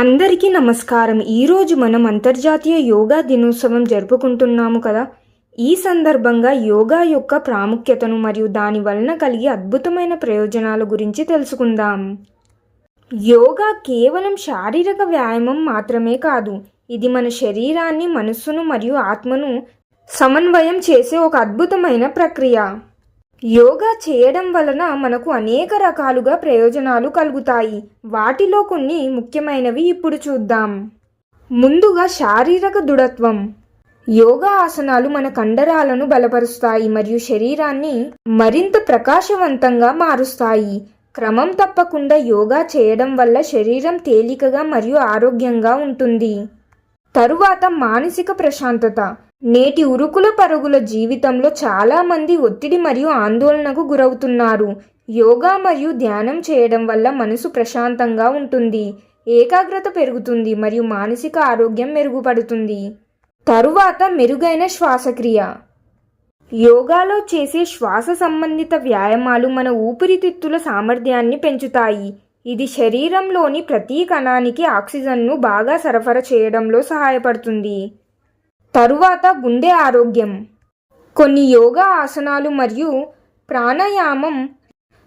అందరికీ నమస్కారం. ఈరోజు మనం అంతర్జాతీయ యోగా దినోత్సవం జరుపుకుంటున్నాము కదా. ఈ సందర్భంగా యోగా యొక్క ప్రాముఖ్యతను మరియు దాని వలన కలిగే అద్భుతమైన ప్రయోజనాల గురించి తెలుసుకుందాం. యోగా కేవలం శారీరక వ్యాయామం మాత్రమే కాదు ఇది మన శరీరాన్ని మనస్సును మరియు ఆత్మను సమన్వయం చేసే ఒక అద్భుతమైన ప్రక్రియ. యోగా చేయడం వలన మనకు అనేక రకాలుగా ప్రయోజనాలు కలుగుతాయి. వాటిలో కొన్ని ముఖ్యమైనవి ఇప్పుడు చూద్దాం. ముందుగా శారీరక దృఢత్వం. యోగా ఆసనాలు మన కండరాలను బలపరుస్తాయి మరియు శరీరాన్ని మరింత ప్రకాశవంతంగా మారుస్తాయి. క్రమం తప్పకుండా యోగా చేయడం వల్ల శరీరం తేలికగా మరియు ఆరోగ్యంగా ఉంటుంది. తరువాత మానసిక ప్రశాంతత. నేటి ఉరుకుల పరుగుల జీవితంలో చాలామంది ఒత్తిడి మరియు ఆందోళనకు గురవుతున్నారు. యోగా మరియు ధ్యానం చేయడం వల్ల మనసు ప్రశాంతంగా ఉంటుంది ఏకాగ్రత పెరుగుతుంది మరియు మానసిక ఆరోగ్యం మెరుగుపడుతుంది. తరువాత మెరుగైన శ్వాసక్రియ. యోగాలో చేసే శ్వాస సంబంధిత వ్యాయామాలు మన ఊపిరితిత్తుల సామర్థ్యాన్ని పెంచుతాయి. ఇది శరీరంలోని ప్రతి కణానికి ఆక్సిజన్ను బాగా సరఫరా చేయడంలో సహాయపడుతుంది. తరువాత గుండె ఆరోగ్యం. కొన్ని యోగా ఆసనాలు మరియు ప్రాణాయామం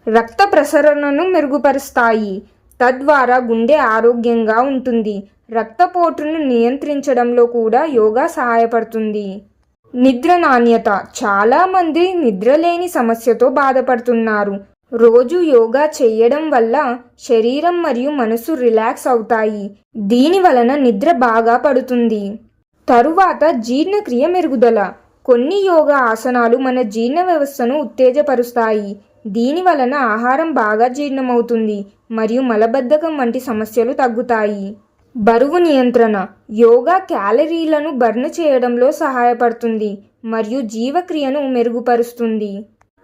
రక్త ప్రసరణను మెరుగుపరుస్తాయి. తద్వారా గుండె ఆరోగ్యంగా ఉంటుంది. రక్తపోటును నియంత్రించడంలో కూడా యోగా సహాయపడుతుంది. నిద్ర నాణ్యత. చాలామంది నిద్రలేని సమస్యతో బాధపడుతున్నారు. రోజు యోగా చేయడం వల్ల శరీరం మరియు మనసు రిలాక్స్ అవుతాయి. దీని వలన నిద్ర బాగా పడుతుంది. తరువాత జీర్ణక్రియ మెరుగుదల. కొన్ని యోగా ఆసనాలు మన జీర్ణ వ్యవస్థను ఉత్తేజపరుస్తాయి. దీని వలన ఆహారం బాగా జీర్ణమవుతుంది మరియు మలబద్ధకం వంటి సమస్యలు తగ్గుతాయి. బరువు నియంత్రణ. యోగా క్యాలరీలను బర్న్ చేయడంలో సహాయపడుతుంది మరియు జీవక్రియను మెరుగుపరుస్తుంది.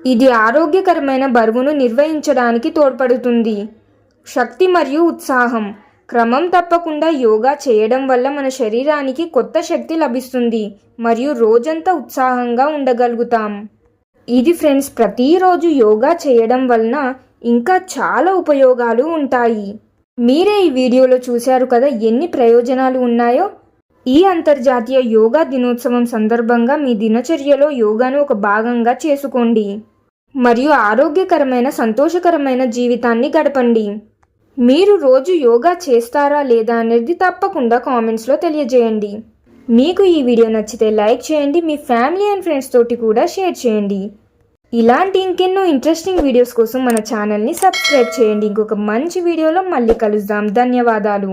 ఇది ఆరోగ్యకరమైన బరువును నిర్వహించడానికి తోడ్పడుతుంది. శక్తి మరియు ఉత్సాహం. క్రమం తప్పకుండా యోగా చేయడం వల్ల మన శరీరానికి కొత్త శక్తి లభిస్తుంది మరియు రోజంతా ఉత్సాహంగా ఉండగలుగుతాం. ఇది ఫ్రెండ్స్ ప్రతిరోజు యోగా చేయడం వలన ఇంకా చాలా ఉపయోగాలు ఉంటాయి. మీరే ఈ వీడియోలో చూశారు కదా ఎన్ని ప్రయోజనాలు ఉన్నాయో? ఈ అంతర్జాతీయ యోగా దినోత్సవం సందర్భంగా మీ దినచర్యలో యోగాను ఒక భాగంగా చేసుకోండి. మరియు ఆరోగ్యకరమైన సంతోషకరమైన జీవితాన్ని గడపండి. మీరు రోజు యోగా చేస్తారా లేదా అనేది తప్పకుండా కామెంట్స్లో తెలియజేయండి. మీకు ఈ వీడియో నచ్చితే లైక్ చేయండి మీ ఫ్యామిలీ అండ్ ఫ్రెండ్స్ తోటి కూడా షేర్ చేయండి. ఇలాంటి ఇంకెన్నో ఇంట్రెస్టింగ్ వీడియోస్ కోసం మన ఛానల్ని సబ్స్క్రైబ్ చేయండి. ఇంకొక మంచి వీడియోలో మళ్ళీ కలుద్దాం. ధన్యవాదాలు.